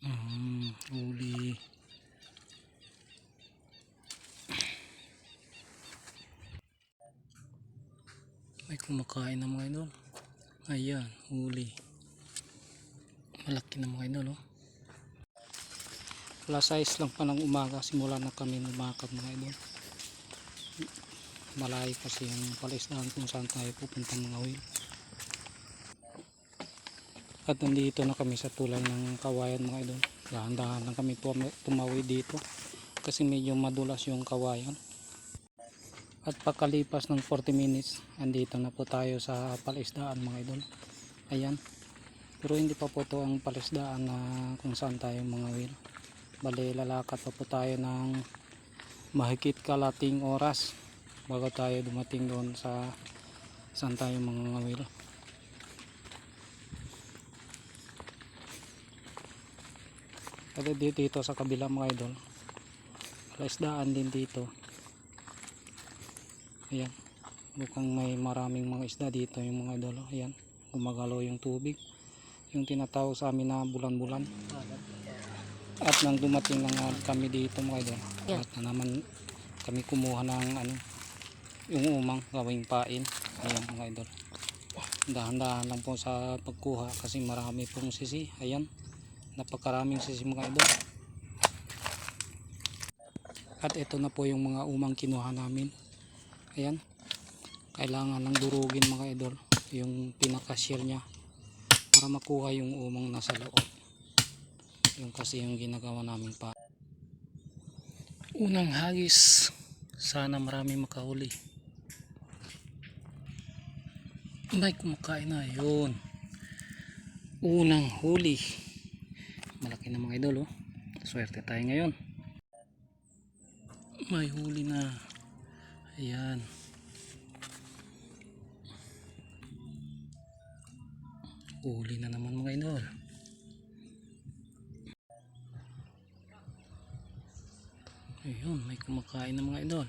Mm, huli. May kumakain na mga idol. Ayan, huli. Malaki na mga idol, oh. Alas 6 lang pa ng umaga, simula na kami lumakad mga idol. Malayo kasi yung palaisdaan kung saan tayo pupunta mga wheel. At nandito na kami sa tulay ng kawayan mga idol. Dahan-dahan lang kami tum- tumawid dito kasi medyo madulas yung kawayan. At pagkalipas ng 40 minutes, andito na po tayo sa palaisdaan mga idol. Ayan. Pero hindi pa po to ang palaisdaan na kung saan tayo mga wheel. Bali lalakad pa po tayo ng mahigit kalating oras bago tayo dumating doon sa saan tayo mga wheel. Kasi dito, dito sa kabila mga idol. Palaisdaan din dito. Ayan. Mukhang may maraming mga isda dito yung mga idol. Ayan. Gumagalaw yung tubig. Yung tinatawag sa amin na bulan-bulan. At nang dumating na kami dito mga idol. At na naman kami kumuha ng ano yung umang gawing pain. Ayan mga idol. Dahan-dahan lang po sa pagkuha kasi marami pong sisi. Ayan. Napakaraming sisi mga idol. At ito na po yung mga umang kinuha namin. Ayan. Kailangan lang durugin mga idol yung pinaka-shell niya para makuha yung umang nasa loob. Yung kasi yung ginagawa namin pa. Unang hagis. Sana marami makahuli. May kumakain na yun. Unang huli. Malaki na mga idol oh. Swerte tayo ngayon. May huli na. Ayan. Huli na naman mga idol. Ayun, may kumakain na mga idol.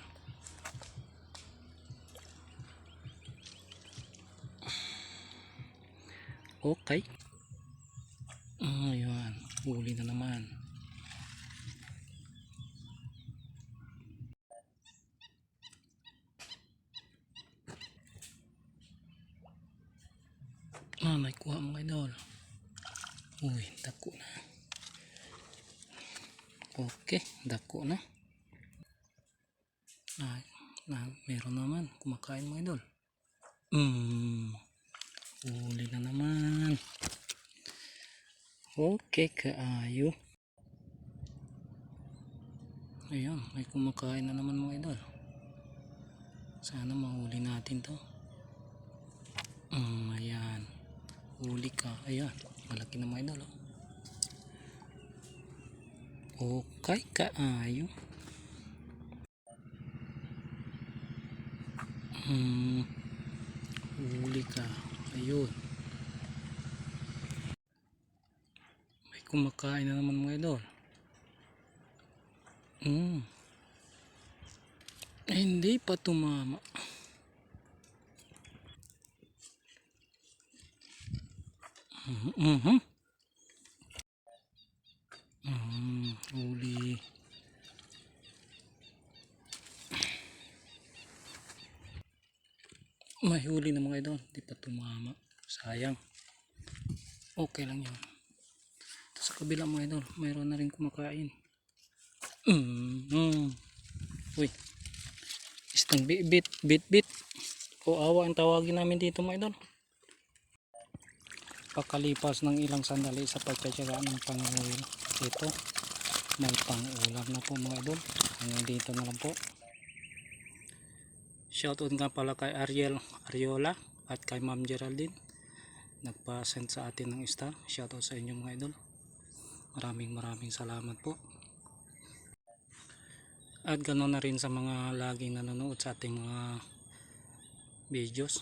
Okay. Ayun, huli na naman. Ah, may kuha mga idol. Uy, dako na. Okay, dako na. Ah, na, meron naman. Kumakain mga idol. Hmm. Huli na naman. Okay, kaayo. Ayan, may kumakain na naman mga idol. Sana mahuli natin to. Mm, ayan. Huli ka. Ayan. Malaki na mga idol. Oh. Okay, kaayo. Hmm. Huli ka. Ayun. Kumakain na naman mga idol. Hmm. Hindi pa tumama. Mhm. Mm, huli. May huli na mga idol. Di pa tumama. Sayang. Okay lang yun. Sa kabila mga idol. Mayroon na rin kumakain. Mm, mm. Uy. Istang bit bit bit bit. O awa ang tawagin namin dito mga idol. Pagkalipas ng ilang sandali sa pagtsatsaga ng panguhil. Ito. May pang-ulam na po mga idol. Hanggang dito na lang po. Shoutout nga pala kay Ariel Ariola at kay Ma'am Geraldine. Nagpa-send sa atin ng star. Shoutout sa inyo mga idol. Maraming maraming salamat po. At ganoon na rin sa mga laging nanonood sa ating mga videos.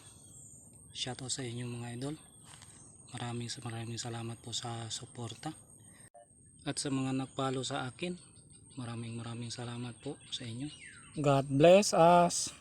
Shoutout sa inyo mga idol. Maraming maraming salamat po sa suporta. At sa mga nagpalo sa akin, maraming maraming salamat po sa inyo. God bless us.